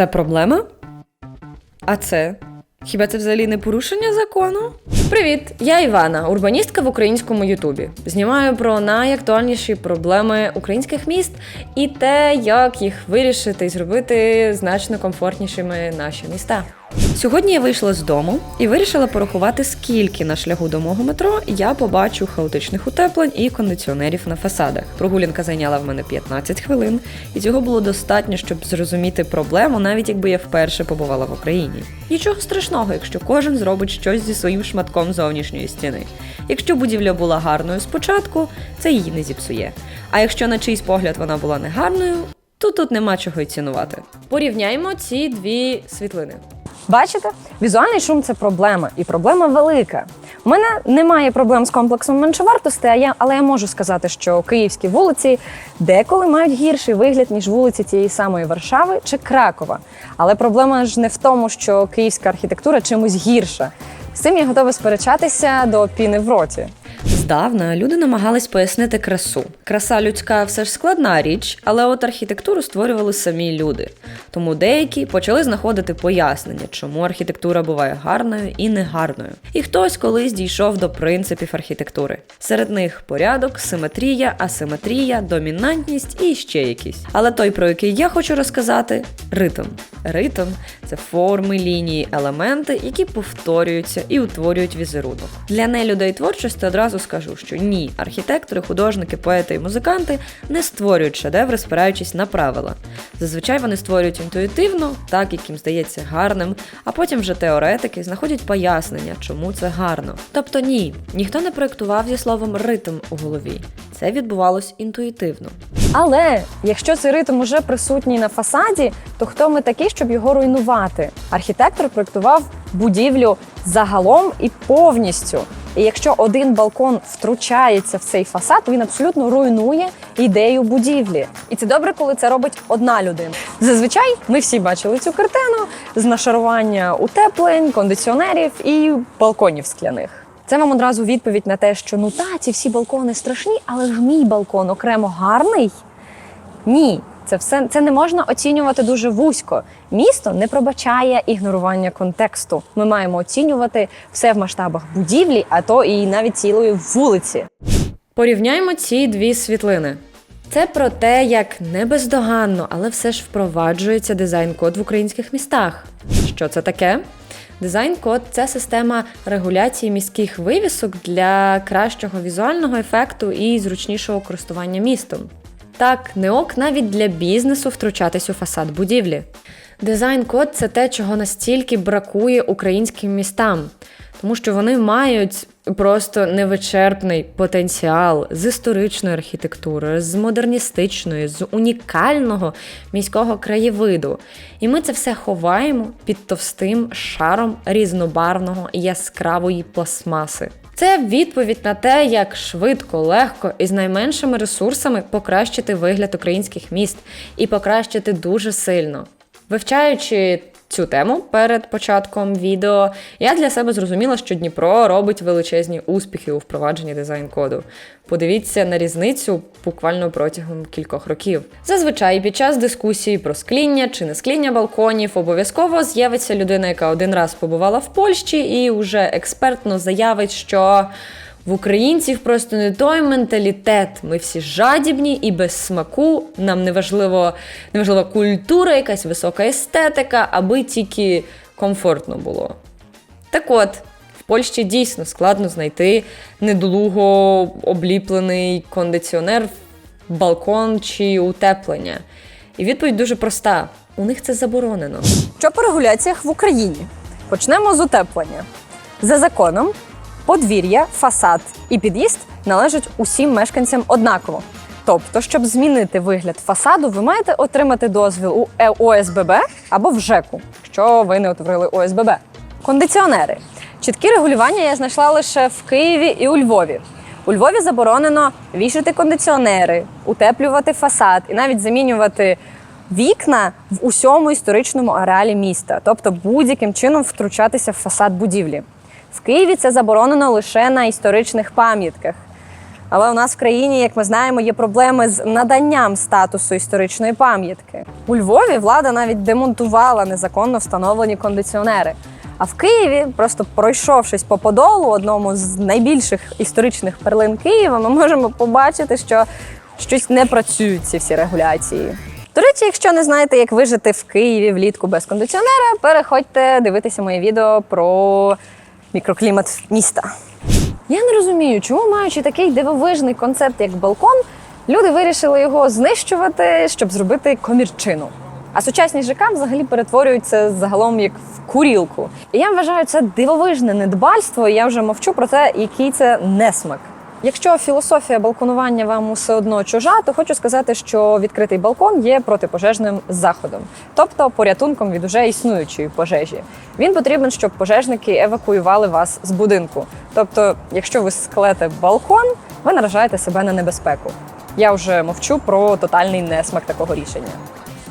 Це проблема? А це? Хіба це взагалі не порушення закону? Привіт, я Івана, урбаністка в українському Ютубі. Знімаю про найактуальніші проблеми українських міст і те, як їх вирішити і зробити значно комфортнішими наші міста. Сьогодні я вийшла з дому і вирішила порахувати, скільки на шляху до мого метро я побачу хаотичних утеплень і кондиціонерів на фасадах. Прогулянка зайняла в мене 15 хвилин, і цього було достатньо, щоб зрозуміти проблему, навіть якби я вперше побувала в Україні. Нічого страшного, якщо кожен зробить щось зі своїм шматком зовнішньої стіни. Якщо будівля була гарною спочатку, це її не зіпсує. А якщо на чийсь погляд вона була негарною, то тут нема чого й цінувати. Порівняймо ці дві світлини. Бачите, візуальний шум це проблема, і проблема велика. У мене немає проблем з комплексом я, але я можу сказати, що київські вулиці деколи мають гірший вигляд, ніж вулиці тієї самої Варшави чи Кракова. Але проблема ж не в тому, що київська архітектура чимось гірша. З цим я готова сперечатися до піни в роті. Здавна люди намагались пояснити красу. Краса людська все ж складна річ, але от архітектуру створювали самі люди. Тому деякі почали знаходити пояснення, чому архітектура буває гарною і негарною. І хтось колись дійшов до принципів архітектури. Серед них порядок, симетрія, асиметрія, домінантність і ще якісь. Але той, про який я хочу розказати, ритм. Ритм це форми, лінії, елементи, які повторюються і утворюють візерунок. Для нелюдей творчості одразу скажу, що ні, архітектори, художники, поети і музиканти не створюють шедеври, спираючись на правила. Зазвичай вони створюють інтуїтивно, так як їм здається гарним, а потім вже теоретики знаходять пояснення, чому це гарно. Тобто ні, ніхто не проєктував зі словом ритм у голові. Це відбувалось інтуїтивно. Але якщо цей ритм уже присутній на фасаді, то хто ми такі, щоб його руйнувати? Архітектор проєктував будівлю загалом і повністю. І якщо один балкон втручається в цей фасад, він абсолютно руйнує ідею будівлі. І це добре, коли це робить одна людина. Зазвичай ми всі бачили цю картину з нашарування утеплень, кондиціонерів і балконів скляних. Це вам одразу відповідь на те, що ну та ці всі балкони страшні, але ж мій балкон окремо гарний. Ні, це все це не можна оцінювати дуже вузько. Місто не пробачає ігнорування контексту. Ми маємо оцінювати все в масштабах будівлі, а то і навіть цілої вулиці. Порівняймо ці дві світлини. Це про те, як не бездоганно, але все ж впроваджується дизайн-код в українських містах. Що це таке? Дизайн-код це система регуляції міських вивісок для кращого візуального ефекту і зручнішого користування містом. Так, не ок навіть для бізнесу втручатись у фасад будівлі. Дизайн-код це те, чого настільки бракує українським містам, тому що вони мають просто невичерпний потенціал з історичної архітектури, з модерністичної, з унікального міського краєвиду. І ми це все ховаємо під товстим шаром різнобарвного яскравої пластмаси. Це відповідь на те, як швидко, легко і з найменшими ресурсами покращити вигляд українських міст і покращити дуже сильно. Вивчаючи цю тему перед початком відео, я для себе зрозуміла, що Дніпро робить величезні успіхи у впровадженні дизайн-коду. Подивіться на різницю буквально протягом кількох років. Зазвичай під час дискусії про скління чи не скління балконів обов'язково з'явиться людина, яка один раз побувала в Польщі і вже експертно заявить, що. В українців просто не той менталітет. Ми всі жадібні і без смаку. Нам не важливо, не важлива культура, якась висока естетика, аби тільки комфортно було. Так от, в Польщі дійсно складно знайти недолуго обліплений кондиціонер, балкон чи утеплення. І відповідь дуже проста: у них це заборонено. Що по регуляціях в Україні? Почнемо з утеплення. За законом, подвір'я, фасад і під'їзд належать усім мешканцям однаково. Тобто, щоб змінити вигляд фасаду, ви маєте отримати дозвіл у Е- ОСББ або в ЖЕКу, якщо ви не отворили ОСББ. Кондиціонери. Чіткі регулювання я знайшла лише в Києві і у Львові. У Львові заборонено вішати кондиціонери, утеплювати фасад і навіть замінювати вікна в усьому історичному ареалі міста, тобто будь-яким чином втручатися в фасад будівлі. В Києві це заборонено лише на історичних пам'ятках. Але у нас в країні, як ми знаємо, є проблеми з наданням статусу історичної пам'ятки. У Львові влада навіть демонтувала незаконно встановлені кондиціонери. А в Києві, просто пройшовшись по Подолу, одному з найбільших історичних перлин Києва, ми можемо побачити, що щось не працюють ці всі регуляції. До речі, якщо не знаєте, як вижити в Києві влітку без кондиціонера, переходьте дивитися моє відео про мікроклімат міста. Я не розумію, чому маючи такий дивовижний концепт, як балкон, люди вирішили його знищувати, щоб зробити комірчину. А сучасні ЖК взагалі перетворюються загалом як в курілку. І я вважаю це дивовижне недбальство, і я вже мовчу про те, який це несмак. Якщо філософія балконування вам усе одно чужа, то хочу сказати, що відкритий балкон є протипожежним заходом, тобто порятунком від уже існуючої пожежі. Він потрібен, щоб пожежники евакуювали вас з будинку. Тобто, якщо ви склете балкон, ви наражаєте себе на небезпеку. Я вже мовчу про тотальний несмак такого рішення.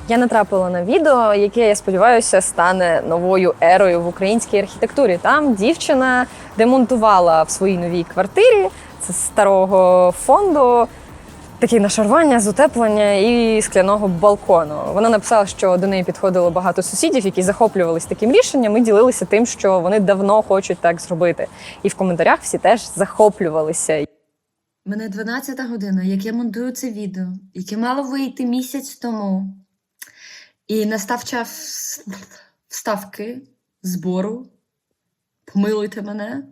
Я натрапила на відео, яке я сподіваюся стане новою ерою в українській архітектурі. Там дівчина демонтувала в своїй новій квартирі це старого фонду. Такі нашарування з утеплення і скляного балкону. Вона написала, що до неї підходило багато сусідів, які захоплювалися таким рішенням і ділилися тим, що вони давно хочуть так зробити. І в коментарях всі теж захоплювалися. Мене 12-та година, як я монтую це відео, яке мало вийти місяць тому. І настав час вставки, збору. Помилуйте мене.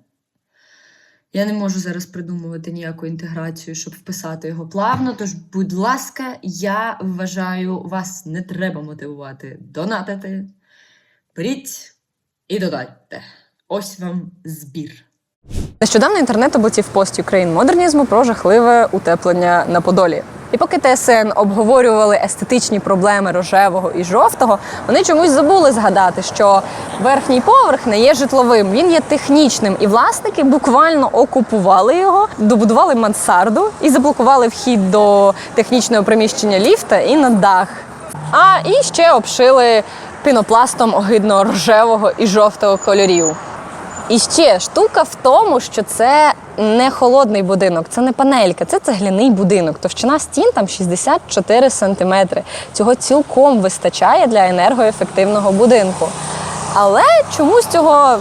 Я не можу зараз придумувати ніяку інтеграцію, щоб вписати його плавно. Тож, будь ласка, я вважаю, вас не треба мотивувати донатити. Беріть і додайте. Ось вам збір. Нещодавно інтернет обутів пост Ukraine модернізму про жахливе утеплення на Подолі. І поки ТСН обговорювали естетичні проблеми рожевого і жовтого, вони чомусь забули згадати, що верхній поверх не є житловим, він є технічним, і власники буквально окупували його, добудували мансарду і заблокували вхід до технічного приміщення ліфта і на дах. А і ще обшили пінопластом огидно рожевого і жовтого кольорів. І ще штука в тому, що це не холодний будинок, це не панелька, це цегляний будинок. Товщина стін там 64 сантиметри. Цього цілком вистачає для енергоефективного будинку. Але чомусь цього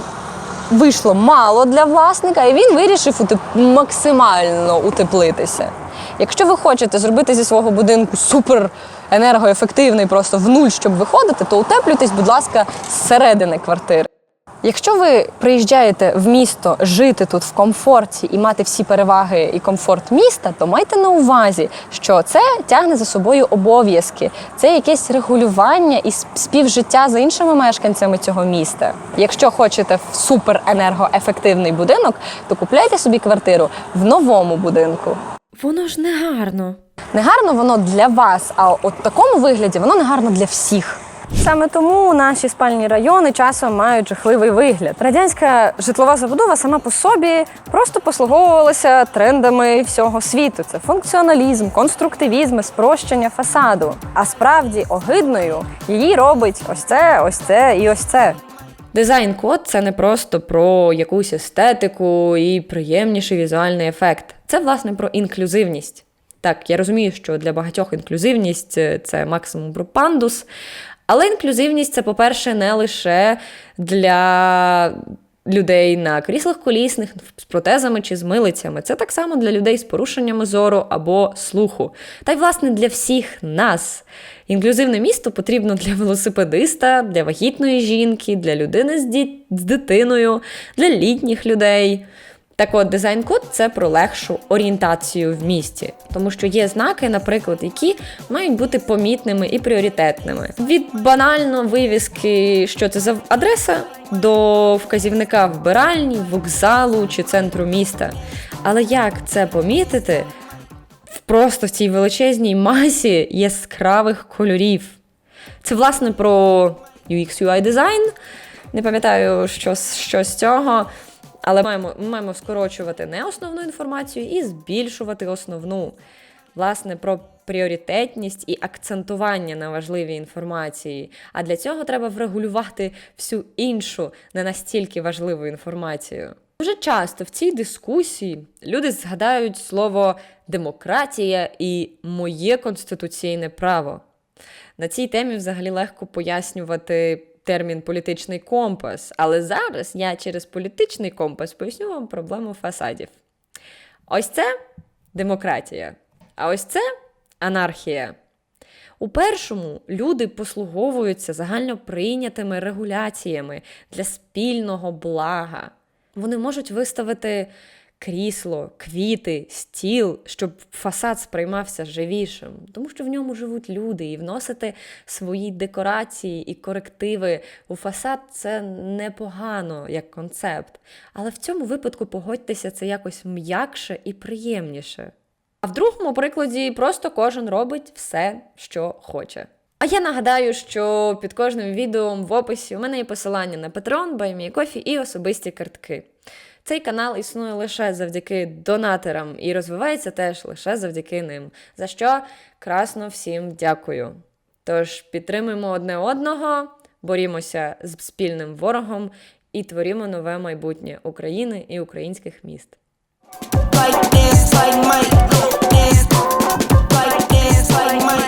вийшло мало для власника, і він вирішив утеп... максимально утеплитися. Якщо ви хочете зробити зі свого будинку супер енергоефективний, просто в нуль, щоб виходити, то утеплюйтесь, будь ласка, зсередини квартири. Якщо ви приїжджаєте в місто жити тут в комфорті і мати всі переваги і комфорт міста, то майте на увазі, що це тягне за собою обов'язки, це якесь регулювання і співжиття з іншими мешканцями цього міста. Якщо хочете в суперенергоефективний будинок, то купляйте собі квартиру в новому будинку. Воно ж не гарно. Не гарно воно для вас, а от в такому вигляді воно не гарно для всіх. Саме тому наші спальні райони часом мають жахливий вигляд. Радянська житлова забудова сама по собі просто послуговувалася трендами всього світу. Це функціоналізм, конструктивізм, спрощення фасаду. А справді огидною її робить ось це, ось це і ось це. Дизайн-код це не просто про якусь естетику і приємніший візуальний ефект. Це власне про інклюзивність. Так, я розумію, що для багатьох інклюзивність це максимум про пандус. Але інклюзивність це, по-перше, не лише для людей на кріслах колісних з протезами чи з милицями. Це так само для людей з порушеннями зору або слуху. Та й, власне, для всіх нас. Інклюзивне місто потрібно для велосипедиста, для вагітної жінки, для людини з, ді... з дитиною, для літніх людей. Так от, дизайн-код це про легшу орієнтацію в місті, тому що є знаки, наприклад, які мають бути помітними і пріоритетними. Від банально вивіски, що це за адреса, до вказівника вбиральні, вокзалу чи центру міста. Але як це помітити просто в цій величезній масі яскравих кольорів? Це власне про UX UI дизайн. Не пам'ятаю, що, що з цього. Але маємо, ми маємо скорочувати не основну інформацію і збільшувати основну. Власне, про пріоритетність і акцентування на важливій інформації. А для цього треба врегулювати всю іншу, не настільки важливу інформацію. Дуже часто в цій дискусії люди згадають слово демократія і моє конституційне право. На цій темі взагалі легко пояснювати термін політичний компас, але зараз я через політичний компас поясню вам проблему фасадів. Ось це демократія, а ось це анархія. У першому люди послуговуються загально прийнятими регуляціями для спільного блага. Вони можуть виставити крісло, квіти, стіл, щоб фасад сприймався живішим, тому що в ньому живуть люди, і вносити свої декорації і корективи у фасад це непогано як концепт. Але в цьому випадку погодьтеся, це якось м'якше і приємніше. А в другому прикладі просто кожен робить все, що хоче. А я нагадаю, що під кожним відео в описі у мене є посилання на Patreon, BuyMeCoffee і особисті картки. Цей канал існує лише завдяки донатерам і розвивається теж лише завдяки ним. За що красно всім дякую. Тож підтримуємо одне одного, борімося з спільним ворогом і творімо нове майбутнє України і українських міст. Like this, like my, this, like this, like my.